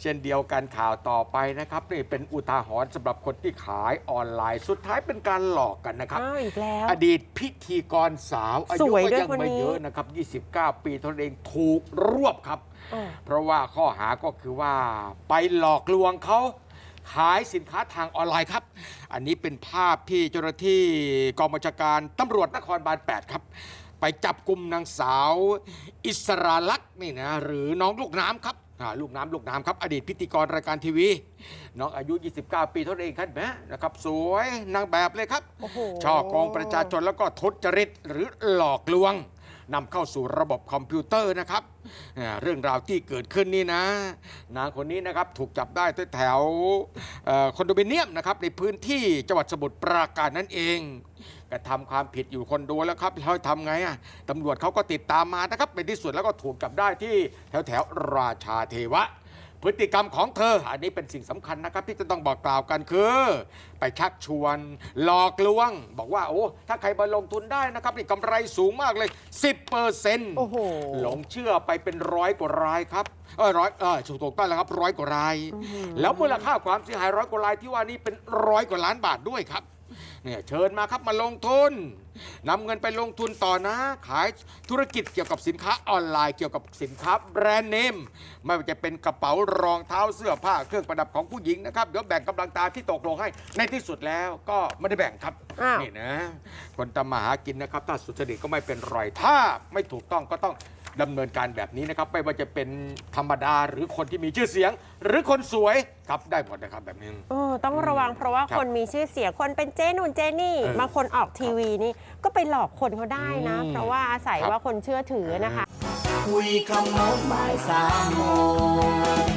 เช่นเดียวกันข่าวต่อไปนะครับนี่เป็นอุทาหรณ์สำหรับคนที่ขายออนไลน์ สุดท้ายเป็นการหลอกกันนะครับ อ้าวอีกแล้ว อดีตพิธีกรสาวอาสยุวยก็ด้วยยังคนไม่นี้ เยอะนะครับ 29 ปีเท่านั้นเองถูกรวบครับ เออ เพราะว่าข้อหาก็คือว่าไปหลอกลวงเขาขายสินค้าทางออนไลน์ครับ อันนี้เป็นภาพที่เจ้าหน้าที่กองบัญชาการตำรวจนครบาล 8 ครับ ไปจับกลุ่มนางสาว อิสราลักษณ์นี่นะหรือน้องลูกน้ำครับ อ่าลูกน้ำลูกน้ำครับ อดีตพิธีกรรายการทีวี น้องอายุ 29 ปีเท่านั้นเองครับแหมนะครับ สวยนางแบบเลยครับ โอ้โห ช่อโกงประชาชนแล้วก็ทุจริตหรือหลอกลวง นำเข้าสู่ระบบคอมพิวเตอร์นะครับเรื่องราวที่เกิดขึ้นนี่นะนางคนนี้นะครับถูกจับได้ที่แถวคอนโดมิเนียมนะครับในพื้นที่จังหวัดสมุทรปราการนั่นเองกระทำความผิดอยู่คนโดแล้วครับแล้วทำไงอะตำรวจเขาก็ติดตามมานะครับในที่สุดแล้วก็ถูกจับได้ที่แถวแถวราชาเทวะ พฤติกรรมของเธอ อันนี้เป็นสิ่งสำคัญนะครับ ที่จะต้องบอกกล่าวกันคือ ไปชักชวน หลอกลวง บอกว่าโอ้ถ้าใครมาลงทุนได้นะครับนี่กำไรสูงมากเลย 10เปอร์เซ็นต์โอ้โหหลงเชื่อไปเป็นร้อยกว่ารายครับเออร้อยเออถูกถูกต้องแล้วครับร้อยกว่าราย แล้วมูลค่าความเสียหายร้อยกว่ารายที่ว่านี้เป็นร้อยกว่าล้านบาทด้วยครับ เนี่ยเชิญมาครับมาลงทุนนำเงินไปลงทุนต่อนะ ขายธุรกิจเกี่ยวกับสินค้าออนไลน์เกี่ยวกับสินค้าแบรนด์เนมไม่ว่าจะเป็นกระเป๋ารองเท้าเสื้อผ้าเครื่องประดับของผู้หญิงนะครับเดี๋ยวแบ่งกำลังตาที่ตกลงให้ในที่สุดแล้วก็ไม่ได้แบ่งครับอ้าว นี่นะ คนทำมาหากินนะครับ ถ้าสุจริตก็ไม่เป็นไรถ้าไม่ถูกต้องก็ต้อง ดำเนินการแบบนี้นะครับ ไม่ว่าจะเป็นธรรมดาหรือคนที่มีชื่อเสียง หรือคนสวยครับได้หมดนะครับแบบนี้ เออต้องระวังเพราะว่าครับคนมีชื่อเสียงคนเป็นเจนุ่นเจนี่เออบางคนออกทีวีนี่ก็ไปหลอกคนเขาได้นะ อืมเพราะว่าอาศัยครับ ว่าคนเชื่อถือนะคะ คุยขโมงบ่ายสามโมง